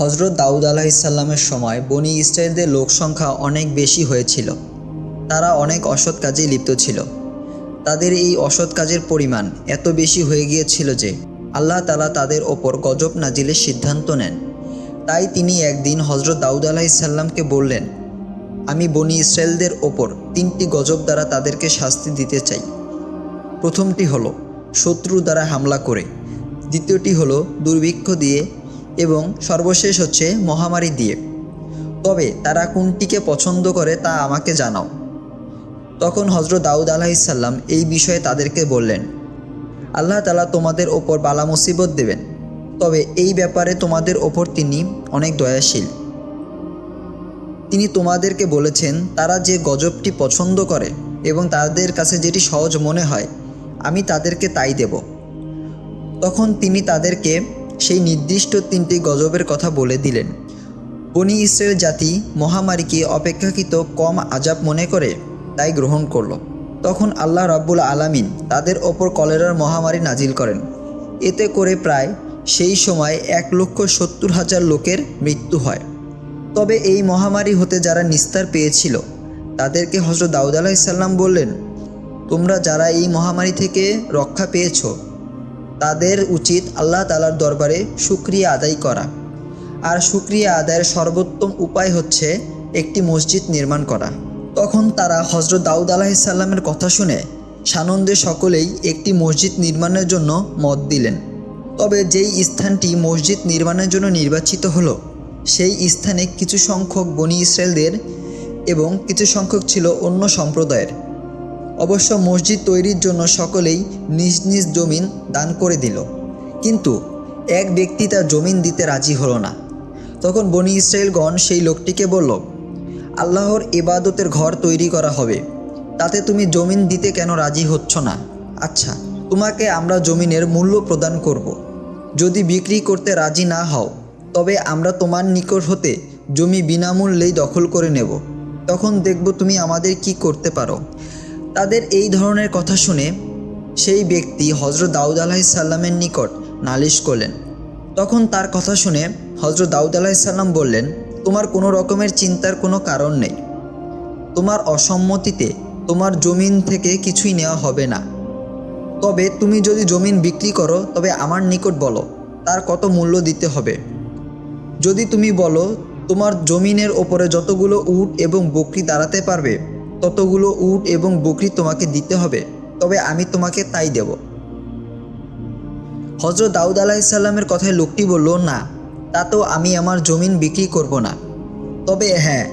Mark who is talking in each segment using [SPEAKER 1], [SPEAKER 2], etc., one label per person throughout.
[SPEAKER 1] হজরত দাউদ আলাহিসাল্লামের সময় বনি ইসরায়েলদের লোক সংখ্যা অনেক বেশি হয়েছিল। তারা অনেক অসৎ কাজে লিপ্ত ছিল। তাদের এই অসৎ কাজের পরিমাণ এত বেশি হয়ে গিয়েছিল যে আল্লাহ তালা তাদের ওপর গজব নাজিলের সিদ্ধান্ত নেন। তাই তিনি একদিন হজরত দাউদ আলাহিসাল্লামকে বললেন, আমি বনি ইসরায়েলদের ওপর তিনটি গজব দ্বারা তাদেরকে শাস্তি দিতে চাই। প্রথমটি হলো শত্রু দ্বারা হামলা করে, দ্বিতীয়টি হলো দুর্ভিক্ষ দিয়ে এবং সর্বশেষ হচ্ছে মহামারী দিয়ে। তবে তারা কোনটিকে পছন্দ করে তা আমাকে জানাও। তখন হজরত দাউদ আলাহিসাল্লাম এই বিষয়ে তাদেরকে বললেন, আল্লাহ তালা তোমাদের ওপর বালা মুসিবত দেবেন, তবে এই ব্যাপারে তোমাদের ওপর তিনি অনেক দয়াশীল। তিনি তোমাদেরকে বলেছেন, তারা যে গজবটি পছন্দ করে এবং তাদের কাছে যেটি সহজ মনে হয়, আমি তাদেরকে তাই দেব। তখন তিনি তাদেরকে সেই নির্দিষ্ট তিনটি গজবের কথা বলে দিলেন। বনি ইসরায়েল জাতি মহামারীকে অপেক্ষাকৃত কম আজাব মনে করে, তাই গ্রহণ করল। তখন আল্লাহ রাব্বুল আলামিন তাদের ওপর কলেরার মহামারী নাজিল করেন। এতে করে প্রায় সেই সময় এক লক্ষ সত্তর হাজার লোকের মৃত্যু হয়। তবে এই মহামারী হতে যারা নিস্তার পেয়েছিল, তাদেরকে হজরত দাউদ আলাহিসাল্লাম বললেন, তোমরা যারা এই মহামারী থেকে রক্ষা পেয়েছ তাদের উচিত আল্লাহ তালার দরবারে সুক্রিয়া আদায় করা। আর সুক্রিয়া আদায়ের সর্বোত্তম উপায় হচ্ছে একটি মসজিদ নির্মাণ করা। তখন তারা হজরত দাউদ আলাহিসাল্লামের কথা শুনে সানন্দে সকলেই একটি মসজিদ নির্মাণের জন্য মত দিলেন। তবে যেই স্থানটি মসজিদ নির্মাণের জন্য নির্বাচিত হলো, সেই স্থানে কিছু সংখ্যক বনি ইসরায়েলদের এবং কিছু সংখ্যক ছিল অন্য সম্প্রদায়ের। অবশ্য মসজিদ তৈরির জন্য সকলেই নিজ নিজ জমিন দান করে দিল। কিন্তু এক ব্যক্তি তার জমিন দিতে রাজি হলো না। তখন বনি ইসরায়েলগণ সেই লোকটিকে বলল, আল্লাহর ইবাদতের ঘর তৈরি করা হবে। তাতে তুমি জমিন দিতে কেন রাজি হচ্ছ না? আচ্ছা তোমাকে আমরা জমিনের মূল্য প্রদান করব। যদি বিক্রি করতে রাজি না হও, তবে আমরা তোমার নিকট হতে জমি বিনামূল্যেই দখল করে নেব। তখন দেখব তুমি আমাদের কি করতে পারো। তাদের এই ধরনের কথা শুনে সেই ব্যক্তি হজরত দাউদ আলাহিসাল্লামের নিকট নালিশ করলেন। তখন তার কথা শুনে হজরত দাউদ আলাহিসাল্লাম বললেন, তোমার কোনো রকমের চিন্তার কোনো কারণ নেই। তোমার অসম্মতিতে তোমার জমিন থেকে কিছুই নেওয়া হবে না। তবে তুমি যদি জমিন বিক্রি করো, তবে আমার নিকট বলো, তার কত মূল্য দিতে হবে। যদি তুমি বলো, তোমার জমিনের ওপরে যতগুলো উট এবং বকরি দাঁড়াতে পারবে ততগুলো উট এবং বকরি তোমাকে দিতে হবে, তবে আমি তোমাকে তাই দেব। হজরত দাউদ আলাহিসাল্লামের কথায় লোকটি বলল, না, তা তো আমি আমার জমিন বিক্রি করব না। তবে হ্যাঁ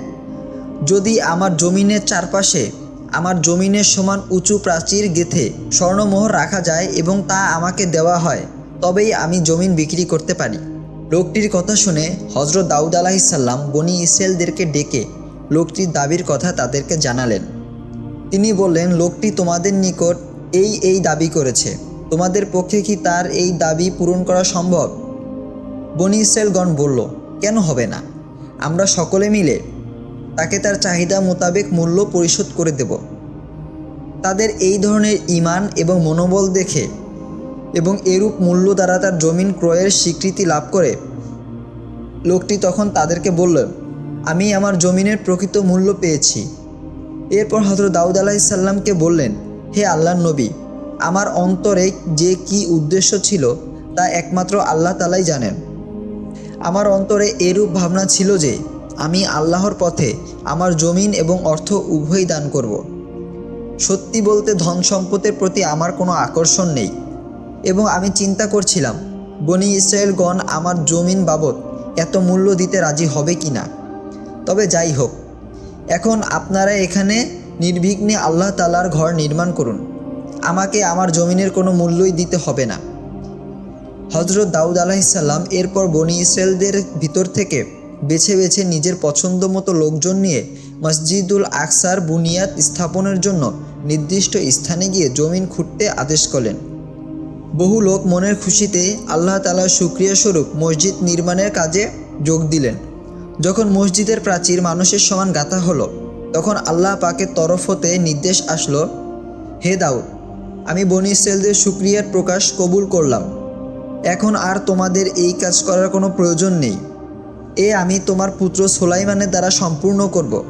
[SPEAKER 1] যদি আমার জমিনের চারপাশে আমার জমিনের সমান উঁচু প্রাচীর গেথে স্বর্ণমোহর রাখা যায় এবং তা আমাকে দেওয়া হয়, তবেই আমি জমিন বিক্রি করতে পারি। লোকটির কথা শুনে হজরত দাউদ আলাহিসাল্লাম বনি ইসরায়েলদেরকে ডেকে লোকটির দাবির কথা তাদেরকে জানালেন। তিনি বললেন, লোকটি তোমাদের নিকট এই এই দাবি করেছে। তোমাদের পক্ষে কি তার এই দাবি পূরণ করা সম্ভব? বনি ইসরায়েলগণ বলল, কেন হবে না? আমরা সকলে মিলে তাকে তার চাহিদা মোতাবেক মূল্য পরিশোধ করে দেব। তাদের এই ধরনের ইমান এবং মনোবল দেখে এবং এরূপ মূল্য দ্বারা তার জমিন ক্রয়ের স্বীকৃতি লাভ করে। লোকটি তখন তাদেরকে বলল আমি আমার জমিনের প্রকৃত মূল্য পেয়েছি। এরপর হজরত দাউদ আলাহিসাল্লামকে বললেন, হে আল্লাহ নবী, আমার অন্তরে যে কি উদ্দেশ্য ছিল তা একমাত্র আল্লাহ তালাই জানেন। আমার অন্তরে এরূপ ভাবনা ছিল যে, আমি আল্লাহর পথে আমার জমিন এবং অর্থ উভয়ই দান করব। সত্যি বলতে ধন সম্পদের প্রতি আমার কোনো আকর্ষণ নেই এবং আমি চিন্তা করছিলাম, বনি ইসরায়েলগণ আমার জমিন বাবদ এত মূল্য দিতে রাজি হবে কি না তবে যাই হোক, এখন আপনারা এখানে নির্বিঘ্নে আল্লাহ তালার ঘর নির্মাণ করুন। আমাকে আমার জমিনের কোনো মূল্যই দিতে হবে না। হজরত দাউদ আলাহিসাল্লাম এরপর বনি ইসরায়েলদের ভিতর থেকে বেছে বেছে নিজের পছন্দ মতো লোকজন নিয়ে মসজিদুল আকসার বুনিয়াদ স্থাপনের জন্য নির্দিষ্ট স্থানে গিয়ে জমিন খুঁড়তে আদেশ করলেন। বহু লোক মনের খুশিতে আল্লাহ তালার সুক্রিয়া স্বরূপ মসজিদ নির্মাণের কাজে যোগ দিলেন। যখন মসজিদের প্রাচীর মানুষের সমান গাথা হলো, তখন আল্লাহ পাকের তরফ হতে নির্দেশ আসলো, হে দাউদ, আমি বনি ইসরায়েলদের সুক্রিয়ার প্রকাশ কবুল করলাম। এখন আর তোমাদের এই কাজ করার কোনো প্রয়োজন নেই। এ আমি তোমার পুত্র সোলাইমানের দ্বারা সম্পূর্ণ করব।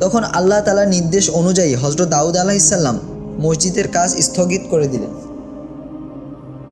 [SPEAKER 1] তখন আল্লাহ তালা নির্দেশ অনুযায়ী হজরত দাউদ আলাহিসাল্লাম মসজিদের কাজ স্থগিত করে দিলেন।